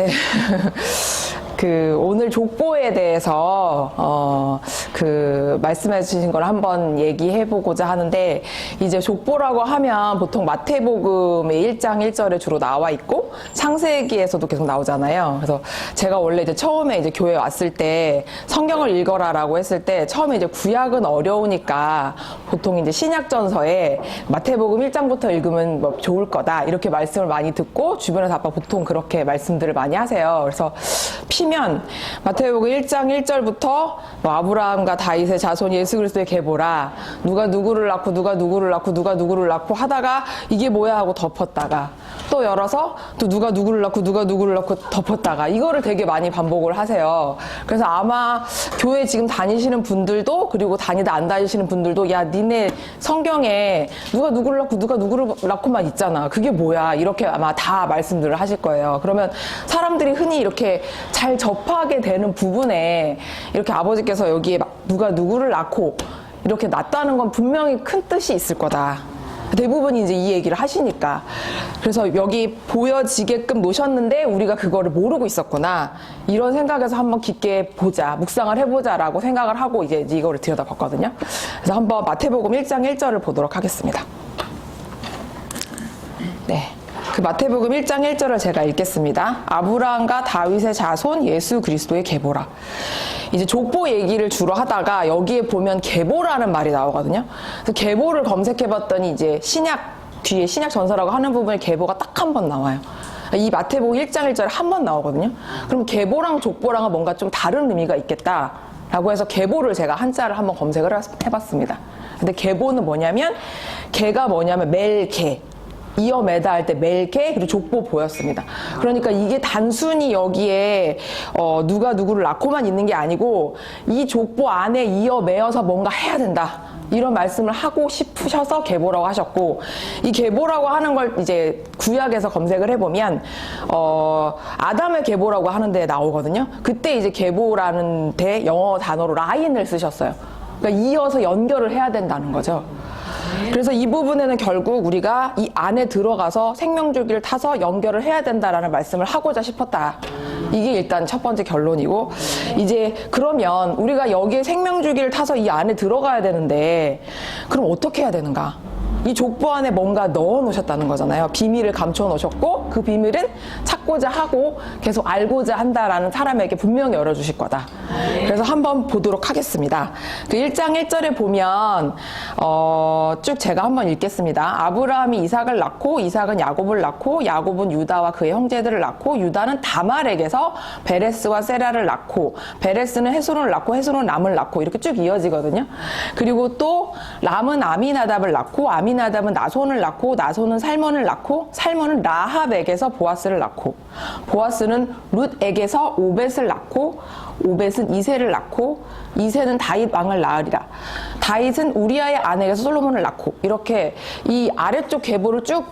네. 그 오늘 족보에 대해서 어 그 말씀해 주신 걸 한번 얘기해 보고자 하는데 이제 족보라고 하면 보통 마태복음의 1장 1절에 주로 나와 있고 창세기에서도 계속 나오잖아요. 그래서 제가 원래 이제 처음에 이제 교회 왔을 때 성경을 읽어라라고 했을 때 처음에 이제 구약은 어려우니까 보통 이제 신약 전서에 마태복음 1장부터 읽으면 뭐 좋을 거다 이렇게 말씀을 많이 듣고 주변에서 아빠 보통 그렇게 말씀들을 많이 하세요. 그래서 피면 마태복음 1장 1절부터 뭐 아브라함과 다윗의 자손 예수 그리스도의 계보라 누가 누구를 낳고 누가 누구를 낳고 누가 누구를 낳고 하다가 이게 뭐야 하고 덮었다가 또 열어서 또 누가 누구를 낳고 누가 누구를 낳고 덮었다가 이거를 되게 많이 반복을 하세요. 그래서 아마 교회 지금 다니시는 분들도 그리고 다니다 안 다니시는 분들도 야 니네 성경에 누가 누구를 낳고 누가 누구를 낳고만 있잖아. 그게 뭐야 이렇게 아마 다 말씀들을 하실 거예요. 그러면 사람들이 흔히 이렇게 잘 접하게 되는 부분에 이렇게 아버지께서 여기에 막 누가 누구를 낳고 이렇게 낳다는 건 분명히 큰 뜻이 있을 거다. 대부분이 이제 이 얘기를 하시니까. 그래서 여기 보여지게끔 놓으셨는데 우리가 그거를 모르고 있었구나. 이런 생각에서 한번 깊게 보자, 묵상을 해보자라고 생각을 하고 이제 이거를 들여다 봤거든요. 그래서 한번 마태복음 1장 1절을 보도록 하겠습니다. 네. 그 마태복음 1장 1절을 제가 읽겠습니다. 아브라함과 다윗의 자손 예수 그리스도의 계보라. 이제 족보 얘기를 주로 하다가 여기에 보면 계보라는 말이 나오거든요. 그래서 계보를 검색해 봤더니 이제 신약 뒤에 신약 전서라고 하는 부분에 계보가 딱 한 번 나와요. 이 마태복음 1장 1절에 한 번 나오거든요. 그럼 계보랑 족보랑은 뭔가 좀 다른 의미가 있겠다 라고 해서 계보를 제가 한자를 한번 검색을 해봤습니다. 근데 계보는 뭐냐면 개가 뭐냐면 멜개 이어 매다 할 때 멜개 그리고 족보 보였습니다. 그러니까 이게 단순히 여기에 어, 누가 누구를 낳고만 있는 게 아니고 이 족보 안에 이어 매어서 뭔가 해야 된다. 이런 말씀을 하고 싶으셔서 계보라고 하셨고 이 계보라고 하는 걸 이제 구약에서 검색을 해보면 어, 아담의 계보라고 하는데 나오거든요. 그때 이제 계보라는 데 영어 단어로 라인을 쓰셨어요. 그러니까 이어서 연결을 해야 된다는 거죠. 그래서 이 부분에는 결국 우리가 이 안에 들어가서 생명줄기를 타서 연결을 해야 된다라는 말씀을 하고자 싶었다. 이게 일단 첫 번째 결론이고 이제 그러면 우리가 여기에 생명줄기를 타서 이 안에 들어가야 되는데 그럼 어떻게 해야 되는가? 이 족보 안에 뭔가 넣어 놓으셨다는 거잖아요. 비밀을 감춰 놓으셨고 그 비밀은 찾고자 하고 계속 알고자 한다라는 사람에게 분명히 열어 주실 거다. 그래서 한번 보도록 하겠습니다. 그 1장 1절에 보면 어, 쭉 제가 한번 읽겠습니다. 아브라함이 이삭을 낳고 이삭은 야곱을 낳고 야곱은 유다와 그의 형제들을 낳고 유다는 다말에게서 베레스와 세라를 낳고 베레스는 헤스론을 낳고 헤스론은 람을 낳고 이렇게 쭉 이어지거든요. 그리고 또 람은 아미나답을 낳고 아미 나답은 나손을 낳고 나손은 살몬을 낳고 살몬은 라합에게서 보아스를 낳고 보아스는 룻에게서 오벳을 낳고 오벳은 이세를 낳고 이세는 다윗 왕을 낳으리라. 다윗은 우리아의 아내에게서 솔로몬을 낳고 이렇게 이 아래쪽 계보를 쭉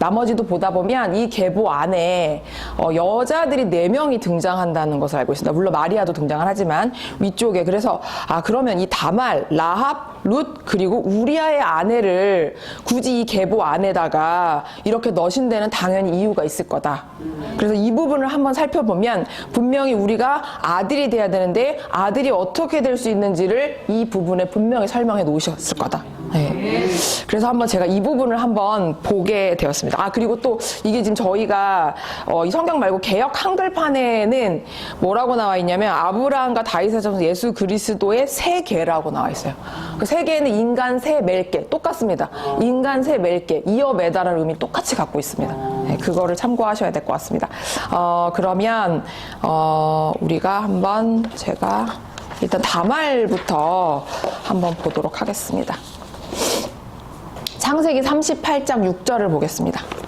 나머지도 보다 보면 이 계보 안에 어, 여자들이 네 명이 등장한다는 것을 알고 있습니다. 물론 마리아도 등장을 하지만 위쪽에 그래서 아 그러면 이 다말, 라합, 룻 그리고 우리아의 아내를 굳이 이 계보 안에다가 이렇게 넣으신 데는 당연히 이유가 있을 거다. 그래서 이 부분을 한번 살펴보면 분명히 우리가 아들이 돼야 되는데 아들이 어떻게 될 수 있는지를 이 부분에 분명히 설명해 놓으셨을 거다. 네. 그래서 한번 제가 이 부분을 한번 보게 되었습니다. 아 그리고 또 이게 지금 저희가 어, 이 성경 말고 개역 한글판에는 뭐라고 나와 있냐면 아브라함과 다윗의 자손 예수 그리스도의 세 개라고 나와 있어요. 그 세 개는 인간 세 멜개 똑같습니다. 인간 세 멜개 이어 매다라는 의미 똑같이 갖고 있습니다. 네, 그거를 참고하셔야 될 것 같습니다. 어, 그러면 어, 우리가 한번 제가 일단 다말부터 한번 보도록 하겠습니다. 창세기 38장 6절을 보겠습니다.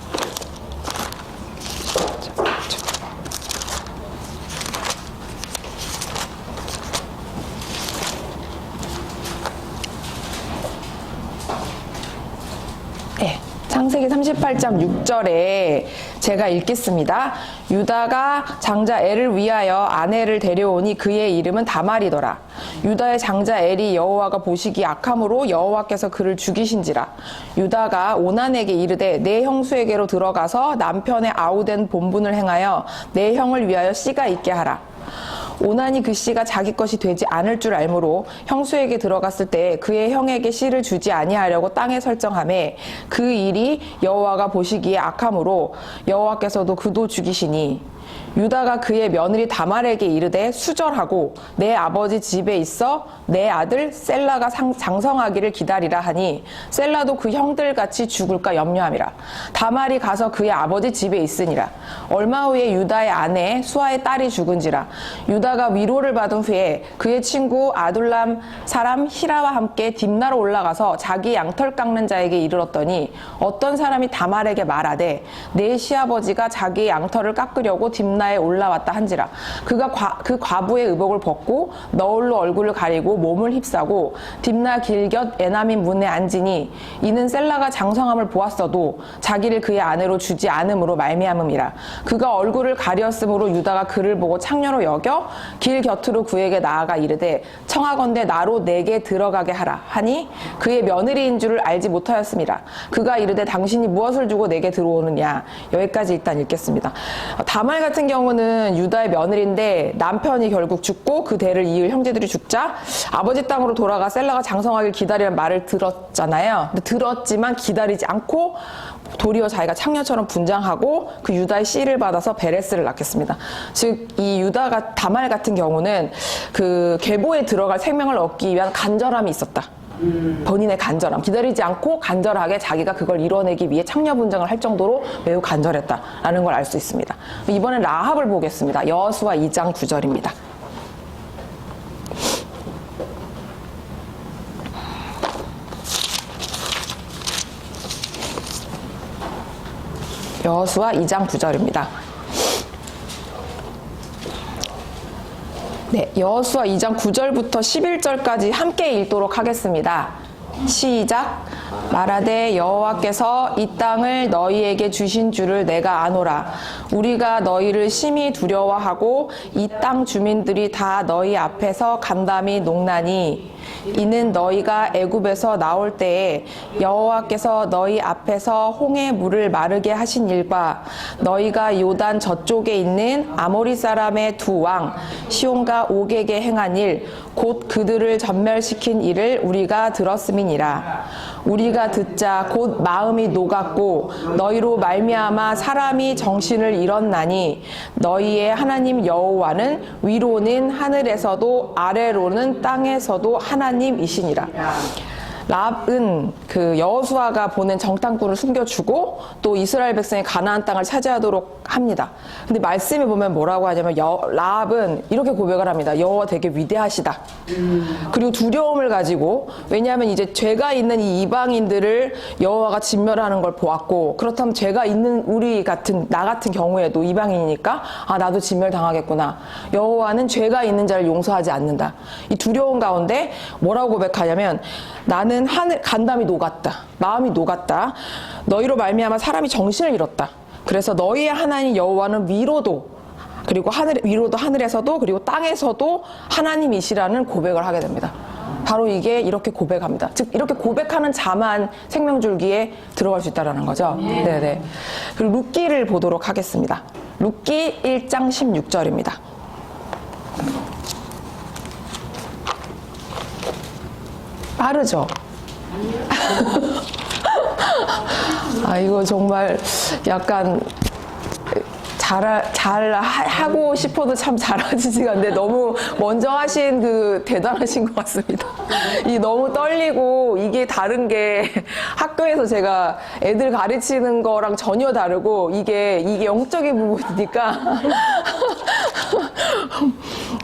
18장 6절에 제가 읽겠습니다. 유다가 장자 엘을 위하여 아내를 데려오니 그의 이름은 다말이더라. 유다의 장자 엘이 여호와가 보시기 악함으로 여호와께서 그를 죽이신지라. 유다가 오난에게 이르되 내 형수에게로 들어가서 남편의 아우된 본분을 행하여 내 형을 위하여 씨가 있게 하라. 오난이 그 씨가 자기 것이 되지 않을 줄 알므로 형수에게 들어갔을 때 그의 형에게 씨를 주지 아니하려고 땅에 설정함에 그 일이 여호와가 보시기에 악함으로 여호와께서도 그도 죽이시니 유다가 그의 며느리 다말에게 이르되 수절하고 내 아버지 집에 있어 내 아들 셀라가 상- 장성하기를 기다리라 하니 셀라도 그 형들 같이 죽을까 염려함이라. 다말이 가서 그의 아버지 집에 있으니라. 얼마 후에 유다의 아내 수아의 딸이 죽은지라. 유다가 위로를 받은 후에 그의 친구 아둘람 사람 히라와 함께 딥나로 올라가서 자기 양털 깎는 자에게 이르렀더니 어떤 사람이 다말에게 말하되 내 시아버지가 자기 양털을 깎으려고 딥나 에 올라왔다 한지라. 그가 과- 그 과부의 의복을 벗고 너울로 얼굴을 가리고 몸을 휩싸고 딥나 길곁 에나민 문에 앉으니 이는 셀라가 장성함을 보았어도 자기를 그의 아내로 주지 않음으로 말미암음이라. 그가 얼굴을 가렸으므로 유다가 그를 보고 창녀로 여겨 길 곁으로 그에게 나아가 이르되 청하건대 나로 내게 들어가게 하라. 하니 그의 며느리인 줄을 알지 못하였습니다. 그가 이르되 당신이 무엇을 주고 내게 들어오느냐? 여기까지 일단 읽겠습니다. 어, 다말 같은 는 유다의 며느리인데 남편이 결국 죽고 그 대를 이을 형제들이 죽자 아버지 땅으로 돌아가 셀라가 장성하길 기다리는 말을 들었잖아요 근데 들었지만 기다리지 않고 도리어 자기가 창녀처럼 분장하고 그 유다의 씨를 받아서 베레스를 낳겠습니다. 즉 이 유다가 다말 같은 경우는 그 계보에 들어갈 생명을 얻기 위한 간절함이 있었다. 본인의 간절함 기다리지 않고 간절하게 자기가 그걸 이뤄내기 위해 창녀 분장을 할 정도로 매우 간절했다라는 걸 알 수 있습니다. 이번엔 라합을 보겠습니다. 여호수아 2장 9절입니다. 여호수아 2장 9절입니다. 네, 여호수아 2장 9절부터 11절까지 함께 읽도록 하겠습니다. 시작. 말하되 여호와께서 이 땅을 너희에게 주신 줄을 내가 아노라. 우리가 너희를 심히 두려워하고 이 땅 주민들이 다 너희 앞에서 간담이 농나니 이는 너희가 애굽에서 나올 때에 여호와께서 너희 앞에서 홍해 물을 마르게 하신 일과 너희가 요단 저쪽에 있는 아모리 사람의 두 왕 시온과 옥에게 행한 일 곧 그들을 전멸시킨 일을 우리가 들었음이니라. 우리가 듣자 곧 마음이 녹았고 너희로 말미암아 사람이 정신을 잃었나니 너희의 하나님 여호와는 위로는 하늘에서도 아래로는 땅에서도 하나님이시니라. 랍은 그 여호수아가 보낸 정탐꾼을 숨겨주고 또 이스라엘 백성이 가나안 땅을 차지하도록 합니다. 근데 말씀에 보면 뭐라고 하냐면 여, 랍은 이렇게 고백을 합니다. 여호와 되게 위대하시다. 그리고 두려움을 가지고 왜냐하면 이제 죄가 있는 이 이방인들을 여호와가 진멸하는 걸 보았고 그렇다면 죄가 있는 우리 같은 나 같은 경우에도 이방인이니까 아 나도 진멸 당하겠구나. 여호와는 죄가 있는 자를 용서하지 않는다. 이 두려움 가운데 뭐라고 고백하냐면 나는 하늘 간담이 녹았다. 마음이 녹았다. 너희로 말미암아 사람이 정신을 잃었다. 그래서 너희의 하나님 여호와는 위로도 그리고 하늘 위로도 하늘에서도 그리고 땅에서도 하나님이시라는 고백을 하게 됩니다. 바로 이게 이렇게 고백합니다. 즉 이렇게 고백하는 자만 생명줄기에 들어갈 수 있다라는 거죠. 네, 네. 그리고 룻기를 보도록 하겠습니다. 룻기 1장 16절입니다. 빠르죠? 아, 이거 정말 약간 잘, 잘 하- 하고 싶어도 참 잘하지가 않는데 너무 먼저 하신 그 대단하신 것 같습니다. 이 너무 떨리고 이게 다른 게 학교에서 제가 애들 가르치는 거랑 전혀 다르고 이게, 이게 영적인 부분이니까.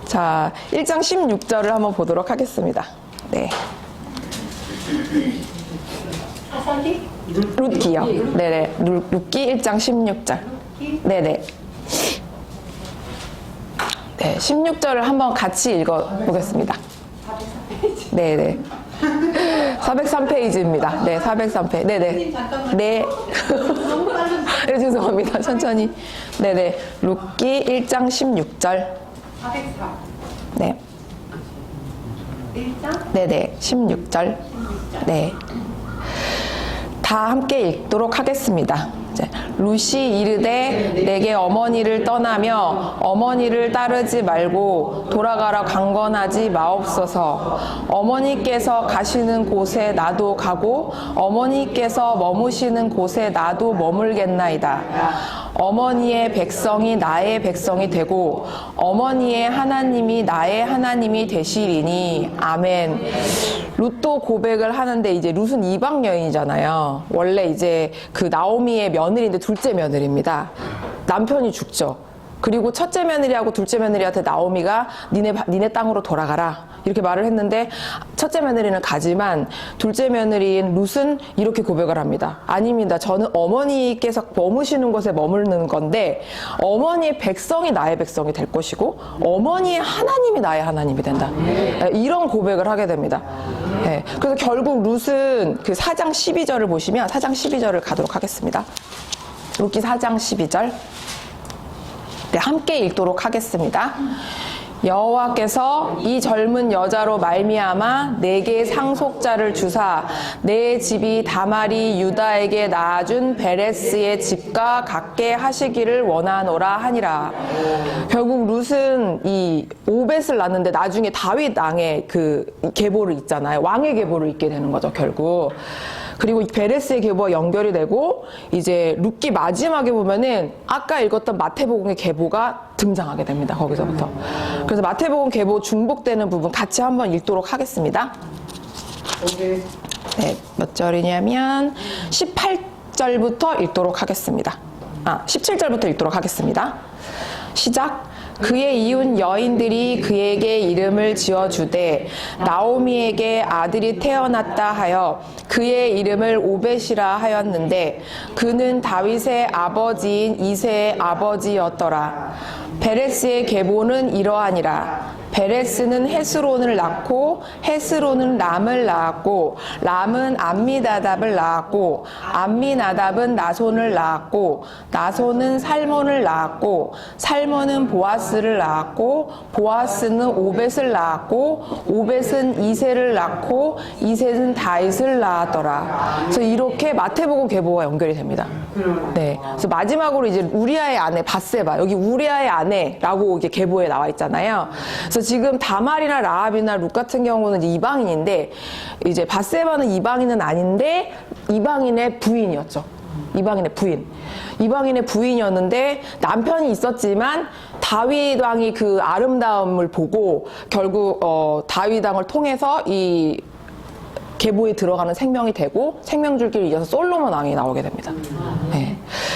자, 1장 16절을 한번 보도록 하겠습니다. 네. 룻기요. 네네. 룻- 룻기 1장 16절. 네네. 네, 16절을 한번 같이 읽어 보겠습니다. 네네. 403페이지입니다. 네, 403페이지. 네네. 네. 네, 죄송합니다. 천천히. 네네. 룻기 1장 16절. 404. 네. 1장 네네. 16절. 네. 다 함께 읽도록 하겠습니다. 루시 이르되 내게 어머니를 떠나며 어머니를 따르지 말고 돌아가라 강건하지 마옵소서. 어머니께서 가시는 곳에 나도 가고 어머니께서 머무시는 곳에 나도 머물겠나이다. 어머니의 백성이 나의 백성이 되고 어머니의 하나님이 나의 하나님이 되시리니 아멘. 룻도 고백을 하는데 이제 룻은 이방 여인이잖아요. 원래 이제 그 나오미의 며느리인데 둘째 며느리입니다. 남편이 죽죠. 그리고 첫째 며느리하고 둘째 며느리한테 나오미가 니네 바- 니네 땅으로 돌아가라 이렇게 말을 했는데 첫째 며느리는 가지만 둘째 며느리인 룻은 이렇게 고백을 합니다. 아닙니다. 저는 어머니께서 머무시는 곳에 머무는 건데 어머니의 백성이 나의 백성이 될 것이고 어머니의 하나님이 나의 하나님이 된다. 네, 이런 고백을 하게 됩니다. 네, 그래서 결국 룻은 그 4장 12절을 보시면 4장 12절을 가도록 하겠습니다. 룻기 4장 12절. 네, 함께 읽도록 하겠습니다. 여호와께서 이 젊은 여자로 말미암아 내게 상속자를 주사 내 집이 다말이 유다에게 낳아준 베레스의 집과 같게 하시기를 원하노라 하니라. 결국 룻은 이 오벳을 낳는데 나중에 다윗 왕의 그 계보를 있잖아요. 왕의 계보를 잇게 되는 거죠, 결국. 그리고 베레스의 계보와 연결이 되고 이제 룻기 마지막에 보면은 아까 읽었던 마태복음의 계보가 등장하게 됩니다. 거기서부터. 그래서 마태복음 계보 중복되는 부분 같이 한번 읽도록 하겠습니다. 네, 몇 절이냐면 18절부터 읽도록 하겠습니다. 아, 17절부터 읽도록 하겠습니다. 시작. 그의 이웃 여인들이 그에게 이름을 지어주되 나오미에게 아들이 태어났다 하여 그의 이름을 오벳이라 하였는데 그는 다윗의 아버지인 이세의 아버지였더라. 베레스의 계보는 이러하니라. 베레스는 헤스론을 낳고 헤스론은 람을 낳았고 람은 암미나답을 낳았고 암미나답은 나손을 낳았고 나손은 살몬을 낳았고 살몬은 보아스를 낳았고 보아스는 오벳을 낳았고 오벳은 이세를 낳고 이세는 다윗을 낳았더라. 그래서 이렇게 마태복음 계보가 연결이 됩니다. 네. 그래서 마지막으로 이제 우리아의 아내 바세바 여기 우리아의 아내라고 이게 계보에 나와 있잖아요. 그래서 지금 다말이나 라합이나 룩 같은 경우는 이방인인데 이제 바세바는 이방인은 아닌데 이방인의 부인이었죠. 이방인의 부인. 이방인의 부인이었는데 남편이 있었지만 다윗 왕이 그 아름다움을 보고 결국 어, 다윗 왕을 통해서 이 계보에 들어가는 생명이 되고 생명줄기를 이어서 솔로몬 왕이 나오게 됩니다. 네.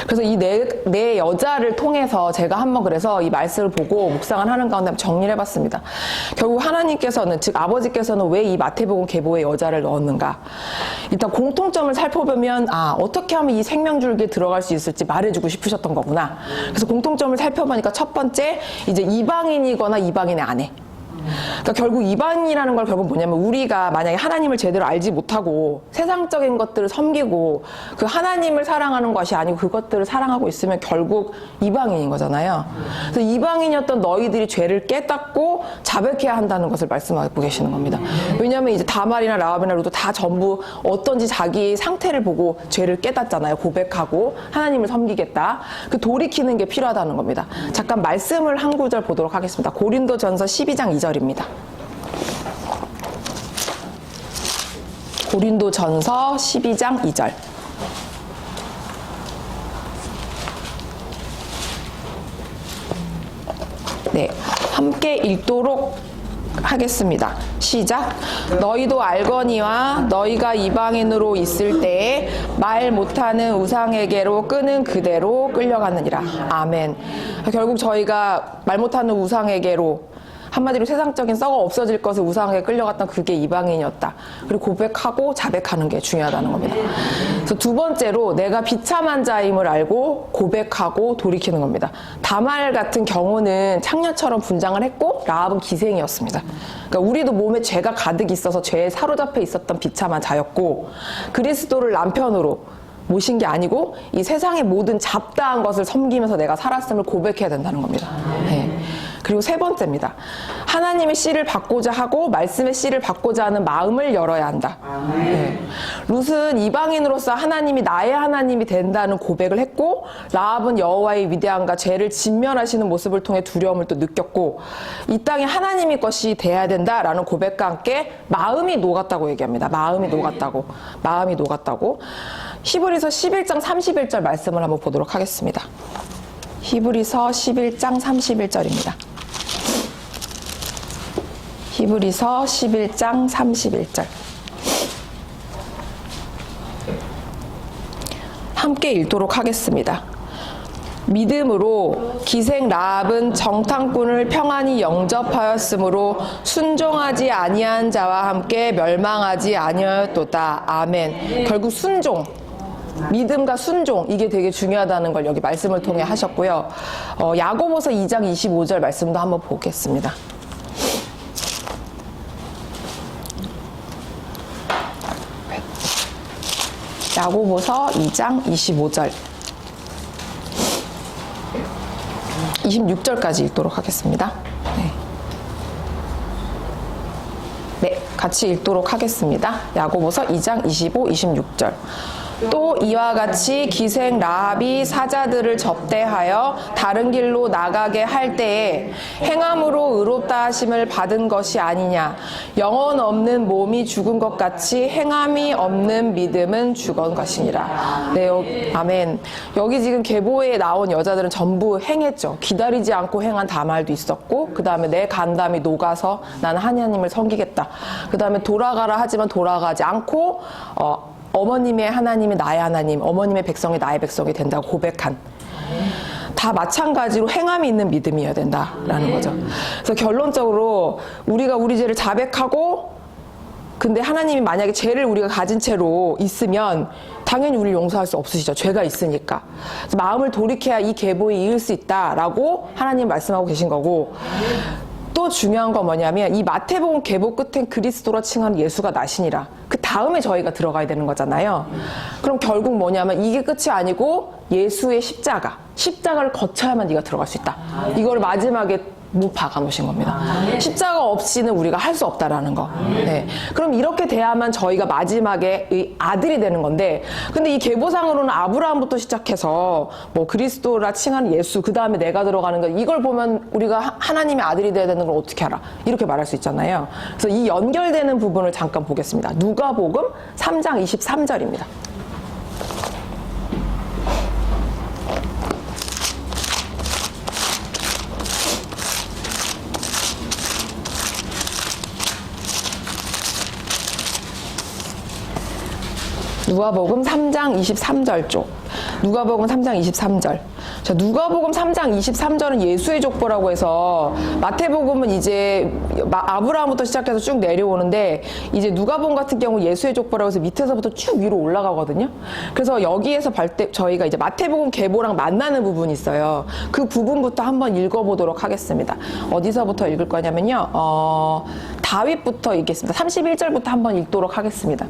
그래서 이 네 네 여자를 통해서 제가 한번 그래서 이 말씀을 보고 묵상을 하는 가운데 정리를 해봤습니다. 결국 하나님께서는 즉 아버지께서는 왜 이 마태복음 계보에 여자를 넣었는가? 일단 공통점을 살펴보면 아 어떻게 하면 이 생명줄기에 들어갈 수 있을지 말해주고 싶으셨던 거구나. 그래서 공통점을 살펴보니까 첫 번째 이제 이방인이거나 이방인의 아내. 그러니까 결국 이방이라는 걸 결국 뭐냐면 우리가 만약에 하나님을 제대로 알지 못하고 세상적인 것들을 섬기고 그 하나님을 사랑하는 것이 아니고 그것들을 사랑하고 있으면 결국 이방인인 거잖아요. 그래서 이방인이었던 너희들이 죄를 깨닫고 자백해야 한다는 것을 말씀하고 계시는 겁니다. 왜냐하면 이제 다말이나 라합이나 루도 다 전부 어떤지 자기 상태를 보고 죄를 깨닫잖아요. 고백하고 하나님을 섬기겠다. 그 돌이키는 게 필요하다는 겁니다. 잠깐 말씀을 한 구절 보도록 하겠습니다. 고린도전서 12장 2절 입니다. 고린도 전서 12장 2절. 네, 함께 읽도록 하겠습니다. 시작. 너희도 알거니와 너희가 이방인으로 있을 때에 말 못하는 우상에게로 끄는 그대로 끌려갔느니라. 아멘. 결국 저희가 말 못하는 우상에게로 한마디로 세상적인 썩어 없어질 것을 우상하게 끌려갔던 그게 이방인이었다. 그리고 고백하고 자백하는 게 중요하다는 겁니다. 그래서 두 번째로 내가 비참한 자임을 알고 고백하고 돌이키는 겁니다. 다말 같은 경우는 창녀처럼 분장을 했고 라합은 기생이었습니다. 그러니까 우리도 몸에 죄가 가득 있어서 죄에 사로잡혀 있었던 비참한 자였고 그리스도를 남편으로 모신 게 아니고 이 세상의 모든 잡다한 것을 섬기면서 내가 살았음을 고백해야 된다는 겁니다. 네. 그리고 세 번째입니다. 하나님의 씨를 받고자 하고 말씀의 씨를 받고자 하는 마음을 열어야 한다. 네. 룻은 이방인으로서 하나님이 나의 하나님이 된다는 고백을 했고 라합은 여호와의 위대함과 죄를 진면하시는 모습을 통해 두려움을 또 느꼈고 이 땅에 하나님의 것이 돼야 된다라는 고백과 함께 마음이 녹았다고 얘기합니다. 마음이 녹았다고. 마음이 녹았다고. 히브리서 11장 31절 말씀을 한번 보도록 하겠습니다. 히브리서 11장 31절입니다. 히브리서 11장 31절. 함께 읽도록 하겠습니다. 믿음으로 기생 라합은 정탐꾼을 평안히 영접하였으므로 순종하지 아니한 자와 함께 멸망하지 아니하였도다. 아멘. 결국 순종. 믿음과 순종 이게 되게 중요하다는 걸 여기 말씀을 통해 하셨고요. 어, 야고보서 2장 25절 말씀도 한번 보겠습니다. 야고보서 2장 25절 26절까지 읽도록 하겠습니다. 네. 네, 같이 읽도록 하겠습니다. 야고보서 2장 25, 26절. 또 이와 같이 기생 라합이 사자들을 접대하여 다른 길로 나가게 할 때에 행함으로 의롭다 하심을 받은 것이 아니냐. 영혼 없는 몸이 죽은 것 같이 행함이 없는 믿음은 죽은 것이니라. 네 여- 아멘. 여기 지금 계보에 나온 여자들은 전부 행했죠. 기다리지 않고 행한 다말도 있었고 그 다음에 내 간담이 녹아서 나는 하나님을 섬기겠다. 그 다음에 돌아가라 하지만 돌아가지 않고 어, 어머님의 하나님이 나의 하나님, 어머님의 백성이 나의 백성이 된다고 고백한. 다 마찬가지로 행함이 있는 믿음이어야 된다라는 거죠. 그래서 결론적으로 우리가 우리 죄를 자백하고 근데 하나님이 만약에 죄를 우리가 가진 채로 있으면 당연히 우리를 용서할 수 없으시죠. 죄가 있으니까. 그래서 마음을 돌이켜야 이 계보에 이을 수 있다라고 하나님 말씀하고 계신 거고 또 중요한 건 뭐냐면 이 마태복음 계보 끝엔 그리스도라 칭하는 예수가 나시니라. 그 다음에 저희가 들어가야 되는 거잖아요. 그럼 결국 뭐냐면 이게 끝이 아니고 예수의 십자가. 십자가를 거쳐야만 네가 들어갈 수 있다. 이걸 마지막에 못 박아 놓으신 겁니다. 십자가 없이는 우리가 할 수 없다라는 거. 네. 그럼 이렇게 돼야만 저희가 마지막에 의 아들이 되는 건데, 근데 이 계보상으로는 아브라함부터 시작해서 뭐 그리스도라 칭하는 예수, 그 다음에 내가 들어가는 거, 이걸 보면 우리가 하- 하나님의 아들이 돼야 되는 걸 어떻게 알아? 이렇게 말할 수 있잖아요. 그래서 이 연결되는 부분을 잠깐 보겠습니다. 누가복음 3장 23절입니다. 누가복음 3장 23절 쪽. 누가복음 3장 23절. 자, 누가복음 3장 23절은 예수의 족보라고 해서 마태복음은 이제 마- 아브라함부터 시작해서 쭉 내려오는데 이제 누가복음 같은 경우 예수의 족보라고 해서 밑에서부터 쭉 위로 올라가거든요. 그래서 여기에서 발때 저희가 이제 마태복음 계보랑 만나는 부분이 있어요. 그 부분부터 한번 읽어보도록 하겠습니다. 어디서부터 읽을 거냐면요. 어, 다윗부터 읽겠습니다. 31절부터 한번 읽도록 하겠습니다.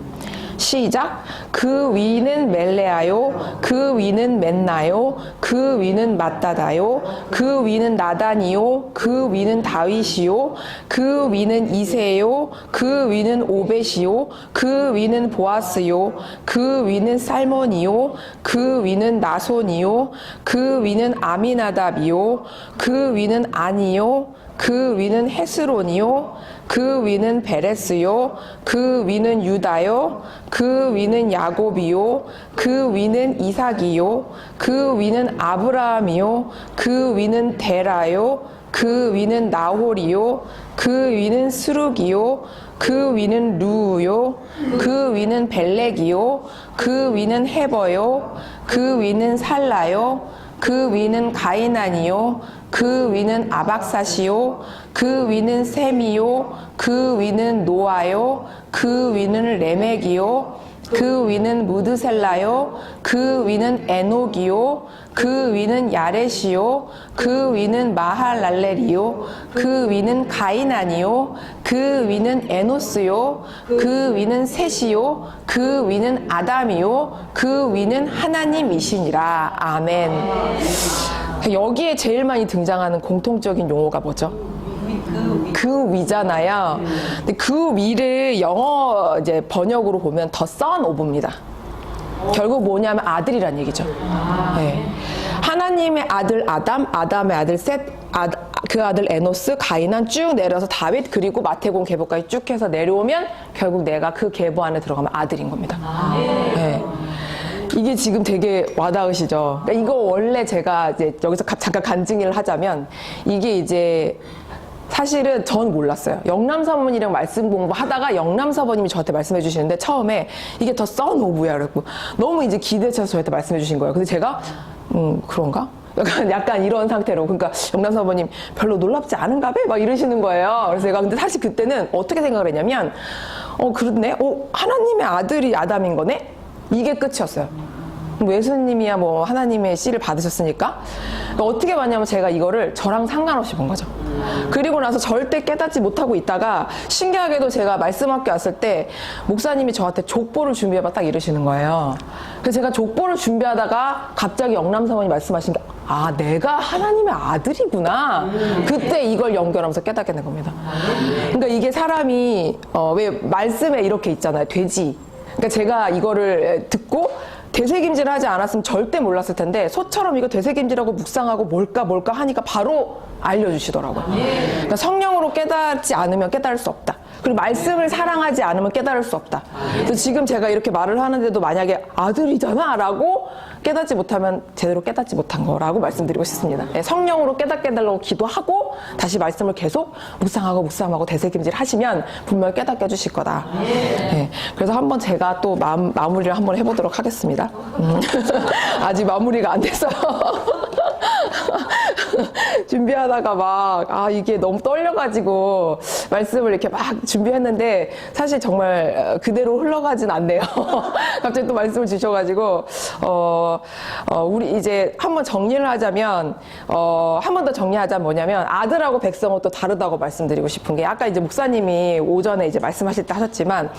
시작. 그 위는 멜레아요. 그 위는 맨나요. 그 위는 마따다요. 그 위는 나단이요. 그 위는 다윗이요. 그 위는 이세요. 그 위는 오벳이요. 그 위는 보아스요. 그 위는 살몬이요. 그 위는 나손이요. 그 위는 아미나답이요. 그 위는 아니요. 그 위는 헤스론이요. 그 위는 베레스요. 그 위는 유다요. 그 위는 야곱이요. 그 위는 이삭이요. 그 위는 아브라함이요. 그 위는 데라요. 그 위는 나홀이요. 그 위는 스룩이요. 그 위는 루요. 그 위는 벨렉이요. 그 위는 헤버요. 그 위는 살라요. 그 위는 가이난이요. 그 위는 아박사시요 그 위는 셈이요 그 위는 노아요 그 위는 레멕이요 그 위는 무드셀라요 그 위는 에녹이요 그 위는 야렛이요 그 위는 마할랄렐이요 그 위는 가이난이요 그 위는 에노스요 그 위는 셋이요 그 위는 아담이요 그 위는 하나님이시니라 아멘 여기에 제일 많이 등장하는 공통적인 용어가 뭐죠? 그 위잖아요. 근데 그 위를 영어 이제 번역으로 보면 더 son of입니다. 결국 뭐냐면 아들이란 얘기죠. 네. 하나님의 아들 아담, 아담의 아들 셋, 아, 그 아들 에노스, 가이난 쭉 내려서 다윗 그리고 마태공 계보까지 쭉 해서 내려오면 결국 내가 그 계보 안에 들어가면 아들인 겁니다. 네. 이게 지금 되게 와닿으시죠? 그러니까 이거 원래 제가 이제 여기서 가- 잠깐 간증을 하자면 이게 이제 사실은 전 몰랐어요. 영남사모님이랑 말씀 공부하다가 영남사모님이 저한테 말씀해 주시는데 처음에 이게 더 써노브야 그랬고 너무 이제 기대쳐서 저한테 말씀해 주신 거예요. 근데 제가 음 그런가? 약간, 약간 이런 상태로 그러니까 영남사모님 별로 놀랍지 않은가 봐? 막 이러시는 거예요. 그래서 제가 근데 사실 그때는 어떻게 생각을 했냐면 어 그렇네? 어 하나님의 아들이 아담인 거네? 이게 끝이었어요. 뭐 예수님이야 뭐 하나님의 씨를 받으셨으니까 그러니까 어떻게 봤냐면 제가 이거를 저랑 상관없이 본 거죠. 그리고 나서 절대 깨닫지 못하고 있다가 신기하게도 제가 말씀학교 왔을 때 목사님이 저한테 족보를 준비해봐 딱 이러시는 거예요. 그래서 제가 족보를 준비하다가 갑자기 영남 사모님 말씀하신 게 아, 내가 하나님의 아들이구나. 그때 이걸 연결하면서 깨닫게 된 겁니다. 그러니까 이게 사람이, 어, 왜 말씀에 이렇게 있잖아요. 돼지. 그러니까 제가 이거를 듣고 되새김질 하지 않았으면 절대 몰랐을 텐데 소처럼 이거 되새김질하고 묵상하고 뭘까 뭘까 하니까 바로 알려주시더라고요. 그러니까 성령으로 깨닫지 않으면 깨달을 수 없다. 그리고 말씀을 사랑하지 않으면 깨달을 수 없다. 그래서 지금 제가 이렇게 말을 하는데도 만약에 아들이잖아 라고 깨닫지 못하면 제대로 깨닫지 못한 거라고 말씀드리고 싶습니다. 예, 성령으로 깨닫게 해달라고 기도하고 다시 말씀을 계속 묵상하고 묵상하고 되새김질 하시면 분명히 깨닫게 해주실 거다. 예, 그래서 한번 제가 또 마, 마무리를 한번 해보도록 하겠습니다. 음, 아직 마무리가 안 돼서. 준비하다가 막, 아, 이게 너무 떨려가지고, 말씀을 이렇게 막 준비했는데, 사실 정말 어, 그대로 흘러가진 않네요. 갑자기 또 말씀을 주셔가지고, 어, 어, 우리 이제 한번 정리를 하자면, 어, 한 번 더 정리하자면 뭐냐면, 아들하고 백성은 또 다르다고 말씀드리고 싶은 게, 아까 이제 목사님이 오전에 이제 말씀하실 때 하셨지만,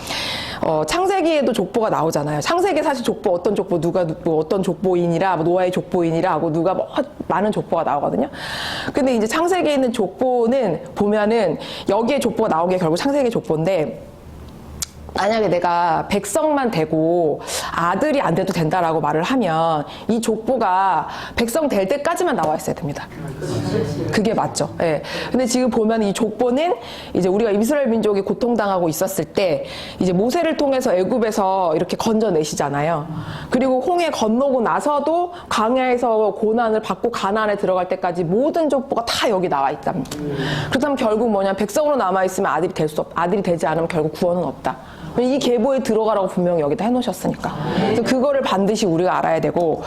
어, 창세기에도 족보가 나오잖아요. 창세기 사실 족보, 어떤 족보, 누가, 뭐 어떤 족보인이라, 뭐 노아의 족보인이라 하고, 누가 뭐 많은 족보가 나오거든요. 근데 이제 창세기에 있는 족보는 보면은 여기에 족보가 나온 게 결국 창세기 족보인데 만약에 내가 백성만 되고 아들이 안 돼도 된다라고 말을 하면 이 족보가 백성 될 때까지만 나와 있어야 됩니다. 그게 맞죠. 예. 근데 지금 보면 이 족보는 이제 우리가 이스라엘 민족이 고통당하고 있었을 때 이제 모세를 통해서 애굽에서 이렇게 건져내시잖아요. 그리고 홍해 건너고 나서도 광야에서 고난을 받고 가나안에 들어갈 때까지 모든 족보가 다 여기 나와 있답니다. 그렇다면 결국 뭐냐 백성으로 남아 있으면 아들이 될 수 없, 아들이 되지 않으면 결국 구원은 없다. 이 계보에 들어가라고 분명히 여기다 해놓으셨으니까. 그래서 그거를 반드시 우리가 알아야 되고,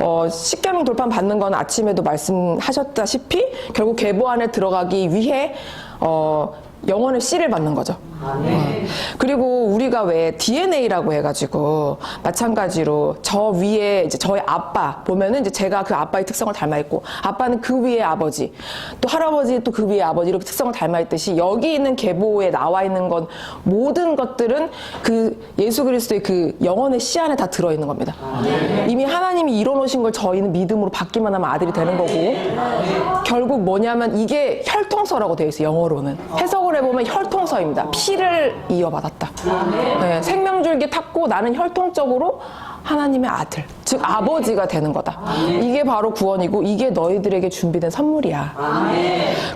어, 십계명 돌판 받는 건 아침에도 말씀하셨다시피 결국 계보 안에 들어가기 위해, 어, 영혼의 씨를 받는 거죠. 어. 그리고 우리가 왜 DNA라고 해가지고 마찬가지로 저 위에 이제 저의 아빠 보면은 이제 제가 그 아빠의 특성을 닮아 있고 아빠는 그 위에 아버지 또 할아버지 또 그 위에 아버지 이렇게 특성을 닮아 있듯이 여기 있는 계보에 나와 있는 건 모든 것들은 그 예수 그리스도의 그 영혼의 씨 안에 다 들어 있는 겁니다. 이미 하나님이 이뤄놓으신 걸 저희는 믿음으로 받기만 하면 아들이 되는 거고 결국 뭐냐면 이게 혈통서라고 되어 있어요. 영어로는 해석을 해보면 혈통서입니다. 피를 이어받았다. 네, 생명줄기 탔고 나는 혈통적으로 하나님의 아들, 즉 아버지가 되는 거다. 이게 바로 구원이고 이게 너희들에게 준비된 선물이야.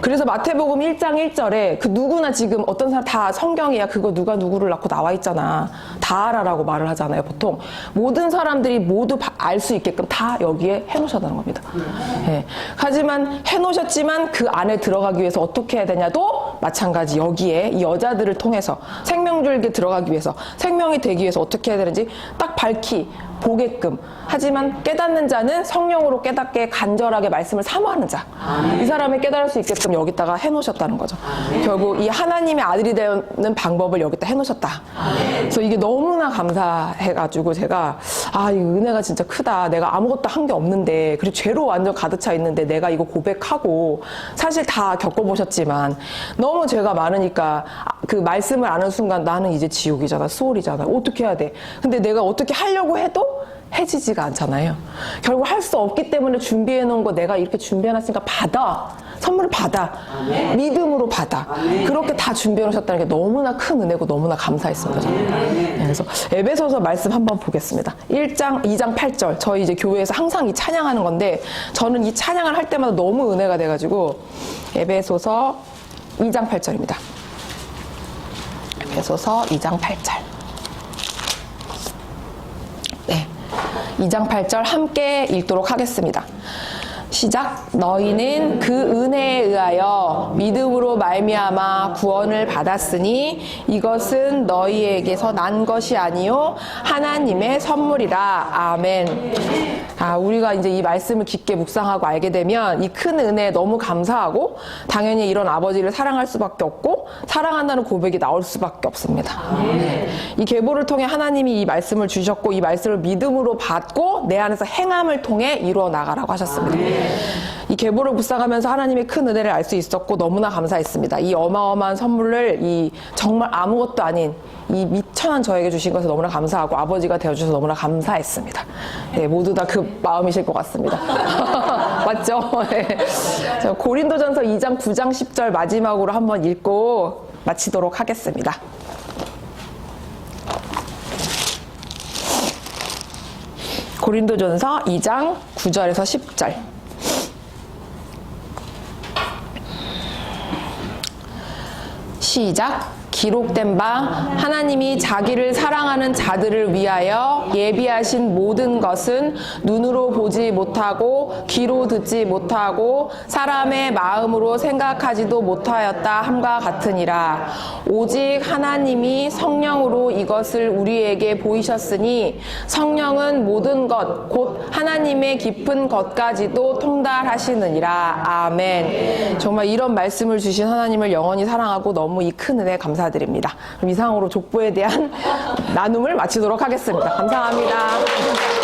그래서 마태복음 1장 1절에 그 누구나 지금 어떤 사람 다 성경이야 그거 누가 누구를 낳고 나와 있잖아. 다 알아라고 말을 하잖아요. 보통 모든 사람들이 모두 알 수 있게끔 다 여기에 해놓으셨다는 겁니다. 예. 하지만 해놓으셨지만 그 안에 들어가기 위해서 어떻게 해야 되냐도 마찬가지. 여기에 이 여자들을 통해서 생명 생명줄기 들어가기 위해서 생명이 되기 위해서 어떻게 해야 되는지 딱 밝히 보게끔 하지만 깨닫는 자는 성령으로 깨닫게 간절하게 말씀을 사모하는 자. 이 사람이 깨달을 수 있게끔 여기다가 해놓으셨다는 거죠. 결국 이 하나님의 아들이 되는 방법을 여기다 해놓으셨다. 그래서 이게 너무나 감사해가지고 제가 아, 이 은혜가 진짜 크다. 내가 아무것도 한 게 없는데 그리고 죄로 완전 가득 차 있는데 내가 이거 고백하고 사실 다 겪어보셨지만 너무 죄가 많으니까 아, 그 말씀을 아는 순간 나는 이제 지옥이잖아, 수월이잖아. 어떻게 해야 돼? 근데 내가 어떻게 하려고 해도 해지지가 않잖아요. 결국 할 수 없기 때문에 준비해 놓은 거 내가 이렇게 준비해 놨으니까 받아. 선물을 받아. 믿음으로 받아. 그렇게 다 준비해 놓으셨다는 게 너무나 큰 은혜고 너무나 감사했습니다. 저는. 네, 그래서 에베소서 말씀 한번 보겠습니다. 1장, 2장 8절. 저희 이제 교회에서 항상 이 찬양하는 건데 저는 이 찬양을 할 때마다 너무 은혜가 돼 가지고 에베소서 2장 8절입니다. 에베소서 2장 8절. 네. 2장 8절 함께 읽도록 하겠습니다. 시작. 너희는 그 은혜에 의하여 믿음으로 말미암아 구원을 받았으니 이것은 너희에게서 난 것이 아니요 하나님의 선물이라. 아멘. 아, 우리가 이제 이 말씀을 깊게 묵상하고 알게 되면 이 큰 은혜에 너무 감사하고 당연히 이런 아버지를 사랑할 수밖에 없고 사랑한다는 고백이 나올 수밖에 없습니다. 네. 이 계보를 통해 하나님이 이 말씀을 주셨고 이 말씀을 믿음으로 받고 내 안에서 행함을 통해 이루어 나가라고 하셨습니다. 이 계보를 묵상하면서 하나님의 큰 은혜를 알 수 있었고 너무나 감사했습니다. 이 어마어마한 선물을 이 정말 아무것도 아닌 이 미천한 저에게 주신 것을 너무나 감사하고 아버지가 되어주셔서 너무나 감사했습니다. 네, 모두 다 그 마음이실 것 같습니다. 맞죠? 네. 자, 고린도전서 2장 9장 10절 마지막으로 한번 읽고 마치도록 하겠습니다. 고린도전서 2장 9절에서 10절. 시작. 기록된 바 하나님이 자기를 사랑하는 자들을 위하여 예비하신 모든 것은 눈으로 보지 못하고 귀로 듣지 못하고 사람의 마음으로 생각하지도 못하였다 함과 같으니라. 오직 하나님이 성령으로 이것을 우리에게 보이셨으니 성령은 모든 것 곧 하나님의 깊은 것까지도 통달하시느니라. 아멘. 정말 이런 말씀을 주신 하나님을 영원히 사랑하고 너무 이 큰 은혜 감사드립니다. 그럼 이상으로 족보에 대한 나눔을 마치도록 하겠습니다. 감사합니다